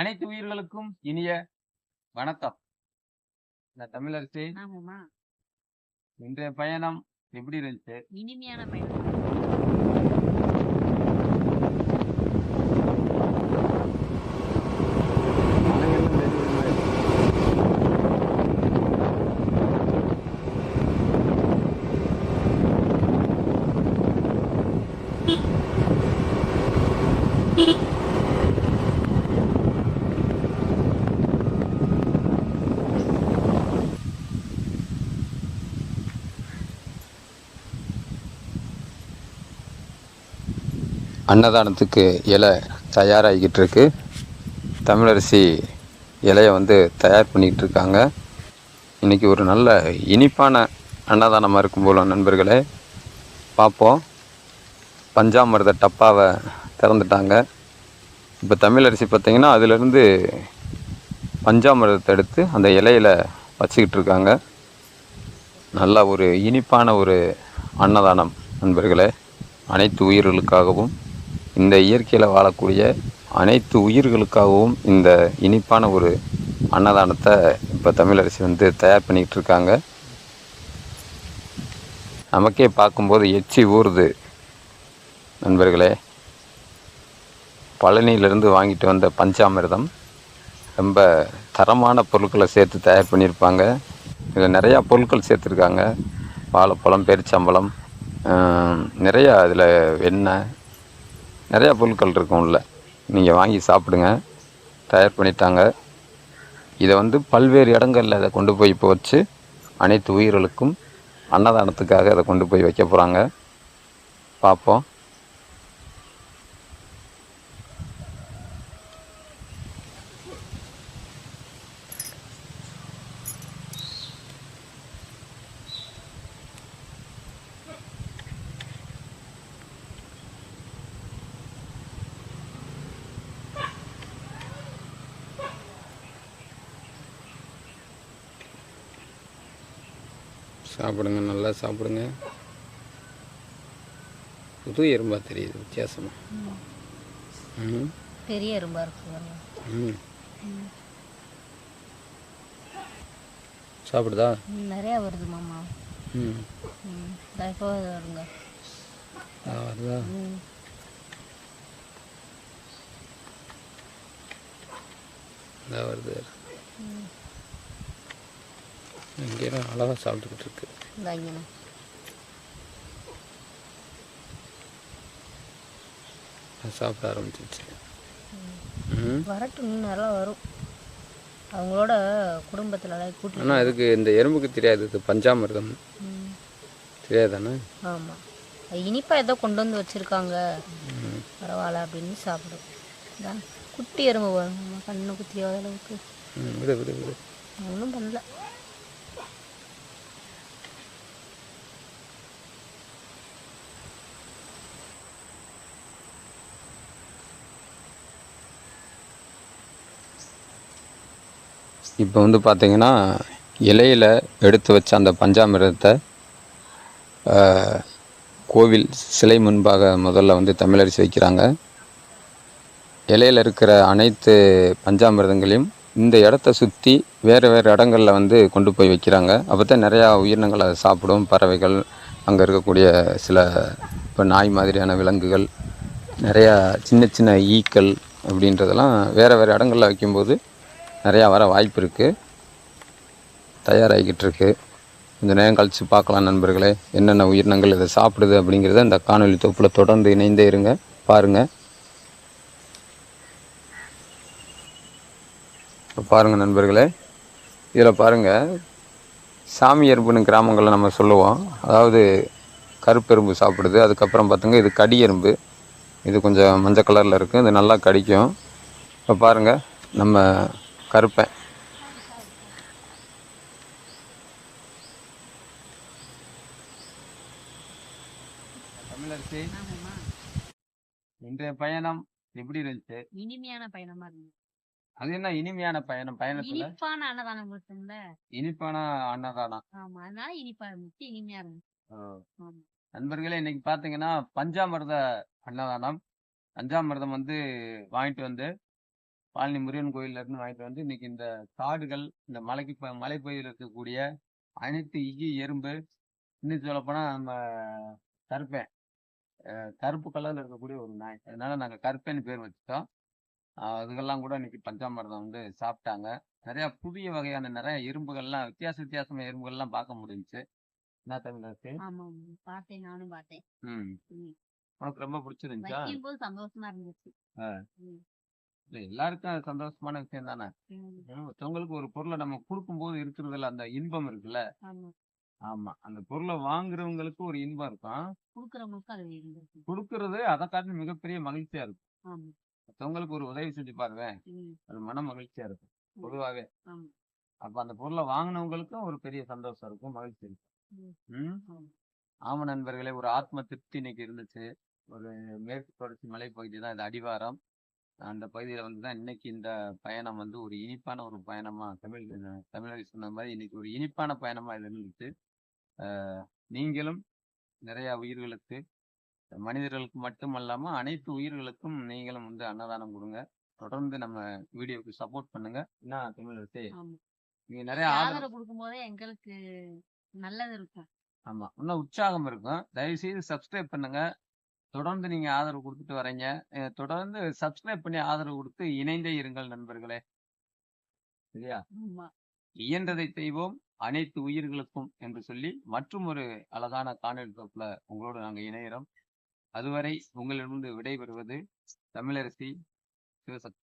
அனைத்து உயிர்களுக்கும் இனிய வணக்கம். இந்த தமிழரசி இன்றைய பயணம் எப்படி இருந்துச்சு? இனிமையான பயணம். அன்னதானத்துக்கு இலை தயாராகிக்கிட்டு இருக்கு தமிழரசி இலையை வந்து தயார் பண்ணிக்கிட்டு இருக்காங்க இன்றைக்கி ஒரு நல்ல இனிப்பான அன்னதானமாக இருக்கும் போல நண்பர்களே. பார்ப்போம் பஞ்சாமிர்த டப்பாவை திறந்துட்டாங்க. இப்போ தமிழரசி பார்த்திங்கன்னா அதுலேருந்து பஞ்சாமிரதத்தை எடுத்து அந்த இலையில வச்சுக்கிட்டு இருக்காங்க நல்ல ஒரு இனிப்பான ஒரு அன்னதானம் நண்பர்களே. அனைத்து உயிர்களுக்காகவும் இந்த இயற்கையில் வாழக்கூடிய அனைத்து உயிர்களுக்காகவும் இந்த இனிப்பான ஒரு அன்னதானத்தை இப்போ தமிழரசி வந்து தயார் பண்ணிக்கிட்டு இருக்காங்க. நமக்கே பார்க்கும்போது எச்சி ஊறுது. நண்பர்களே பழனியிலிருந்து வாங்கிட்டு வந்த பஞ்சாமிர்தம் ரொம்ப தரமான பொருட்களை சேர்த்து தயார் பண்ணியிருப்பாங்க. இதில் நிறையா பொருட்கள் சேர்த்துருக்காங்க. வாழைப்பழம் பேரிச்சம்பழம் நிறையா அதில் வெண்ணெய் நிறையா பொருட்கள் இருக்கும் உள்ள நீங்கள் வாங்கி சாப்பிடுங்க. தயார் பண்ணிட்டாங்க. இதை வந்து பல்வேறு இடங்களில் அதை கொண்டு போய் இப்போ வச்சு அனைத்து உயிர்களுக்கும் அன்னதானத்துக்காக இதை கொண்டு போய் வைக்க போகிறாங்க பார்ப்போம். சாப்பிடுங்க நல்லா சாப்பிடுங்க. புது எறும்பா தெரியுது வித்தியாசமா. ம். பெரிய எறும்பா இருக்கு. ம். சாப்பிடுதா? நிறையா வருது மாமா. ம். இப்போ வருங்க. ஆ, வருதா? ம். வருது. இங்கேயும் அழகாக சாப்பிட்டுக்கிட்டு இருக்கு. சாப்பிட ஆரம்பிச்சிருச்சு. ம். வரட்டும் நல்லா வரும். அவங்களோட குடும்பத்தில் கூட்டி ஆனால் அதுக்கு இந்த எறும்புக்கு தெரியாது இது பஞ்சாமிர்தம். தெரியாதானே? ஆமாம் இனிப்பாக ஏதோ கொண்டு வந்து வச்சுருக்காங்க. பரவாயில்ல அப்படின்னு சாப்பிடும். குட்டி எறும்பு பாருங்க. கண்ணு குத்தியாத அளவுக்கு. விடு விடு விடு. ஒன்றும் பண்ணல. இப்போ வந்து பார்த்திங்கன்னா இலையில் எடுத்து வச்ச அந்த பஞ்சாமிர்தத்தை கோவில் சிலை முன்பாக முதல்ல வந்து தமிழரிசி வைக்கிறாங்க. இலையில் இருக்கிற அனைத்து பஞ்சாமிர்தங்களையும் இந்த இடத்த சுற்றி வேறு வேறு இடங்களில் வந்து கொண்டு போய் வைக்கிறாங்க. அப்போ தான் நிறையா உயிரினங்கள் அதை சாப்பிடும். பறவைகள் அங்கே இருக்கக்கூடிய சில இப்போ நாய் மாதிரியான விலங்குகள் நிறையா சின்ன சின்ன ஈக்கள் அப்படின்றதெல்லாம் வேறு வேறு இடங்களில் வைக்கும்போது நிறையா வர வாய்ப்பு இருக்குது தயாராகிக்கிட்டு இருக்குது கொஞ்சம் நேரம் கழித்து பார்க்கலாம் நண்பர்களே. என்னென்ன உயிரினங்கள் இதை சாப்பிடுது அப்படிங்கிறத இந்த காணொலி தொப்பில் தொடர்ந்து இணைந்தே இருங்க. பாருங்கள் இப்போ பாருங்கள் நண்பர்களே. இதில் பாருங்கள் சாமி எறும்புன்னு கிராமங்களில் நம்ம சொல்லுவோம். அதாவது கருப்பெரும்பு சாப்பிடுது. அதுக்கப்புறம் பார்த்துங்க இது கடி எறும்பு. இது கொஞ்சம் மஞ்சள் கலரில் இருக்குது இது நல்லா கடிக்கும். இப்போ பாருங்கள் நம்ம கருப்பன் தமிழரசி இன்றைய பயணம் எப்படி இருந்துச்சு? இனிமையான பயணமா இருந்தது. அது என்ன இனிமையான பயணம்? பயணத்துல? இனிப்பான அன்னதானம் இருக்கும்ல இனிப்பான அன்னதானம். ஆமா அதனால இனிப்பா இருந்துச்சு இனிமையா இருந்துச்சு. நண்பர்களே இன்னைக்கு பாத்தீங்கன்னா பஞ்சாமிர்த அன்னதானம். பஞ்சாமிர்தம் வந்து வாங்கிட்டு வந்து பழனி முருகன் கோயில்ல இருந்து வாங்கிட்டு வந்து இன்னைக்கு இந்த காடுகள் இந்த மலைக்கு மலைப்பகுதியில் இருக்கக்கூடிய அனைத்து ஈ எறும்பு இன்னும் சொல்லப்போனா நம்ம கருப்பேன். கருப்பு கலர்ல இருக்கக்கூடிய ஒரு நாய். அதனால நாங்க கருப்பேன்னு பேர் வச்சுட்டோம். அதுக்கெல்லாம் கூட இன்னைக்கு பஞ்சாமிர்தம் வந்து சாப்பிட்டாங்க. நிறைய புதிய வகையான நிறைய எறும்புகள்லாம் வித்தியாச வித்தியாசமான எறும்புகள்லாம் பார்க்க முடிஞ்சுச்சு. என்ன பார்த்தேன் நானும் பார்த்தேன். ம். உனக்கு ரொம்ப பிடிச்சிருந்துச்சா? சந்தோஷமா இருந்துச்சு. இல்ல எல்லாருக்கும் அது சந்தோஷமான விஷயம் தானே? ம். ஒருத்தவங்களுக்கு ஒரு பொருளை நம்ம கொடுக்கும்போது இருக்கிறதுல அந்த இன்பம் இருக்குல்ல? ஆமா. அந்த பொருளை வாங்குறவங்களுக்கு ஒரு இன்பம் இருக்கும். குடுக்கறவங்களுக்கு அது கொடுக்கறது அதை காட்டிலும் மிகப்பெரிய மகிழ்ச்சியா இருக்கும். ஆமா. மத்தவங்களுக்கு ஒரு உதவி செஞ்சு பாருவேன். அது மன மகிழ்ச்சியா இருக்கும். பொதுவாவே. அப்ப அந்த பொருளை வாங்கினவங்களுக்கும் ஒரு பெரிய சந்தோஷம் இருக்கும் மகிழ்ச்சி இருக்கும். ஆமா. நண்பர்களே ஒரு ஆத்ம திருப்தி இன்னைக்கு இருந்துச்சு. ஒரு மேற்கு தொடர்ச்சி மலைப்பகுதி தான் இது அடிவாரம். அந்த பகுதியில வந்து தான் இன்னைக்கு இந்த பயணம் வந்து ஒரு இனிப்பான ஒரு பயணமா தமிழ் தமிழக சொன்ன மாதிரி இன்னைக்கு ஒரு இனிப்பான பயணமா இது இருந்துச்சு நீங்களும் நிறைய உயிர்களுக்கு மனிதர்களுக்கு மட்டுமல்லாம அனைத்து உயிர்களுக்கும் நீங்களும் வந்து அன்னதானம் கொடுங்க. தொடர்ந்து நம்ம வீடியோக்கு சப்போர்ட் பண்ணுங்க. என்ன தமிழரசே நீங்க நிறைய ஆதரவு ஆதரவு கொடுக்கும் போதே எங்களுக்கு நல்லது இருக்கும் ஆமா. இன்னும் உற்சாகம் இருக்கும். தயவு செய்து சப்ஸ்கிரைப் பண்ணுங்க. தொடர்ந்து நீங்க ஆதரவு கொடுத்துட்டு வரீங்க. தொடர்ந்து சப்ஸ்கிரைப் பண்ணி ஆதரவு கொடுத்து இணைந்தே இருங்கள் நண்பர்களே. சரியா இயன்றதை செய்வோம் அனைத்து உயிர்களுக்கும் என்று சொல்லி மற்றும் ஒரு அழகான காணொலி தொகுப்புல உங்களோடு நாங்க இணைகிறோம் அதுவரை உங்களிடமிருந்து விடைபெறுவது தமிழரசி சிவசக்தி.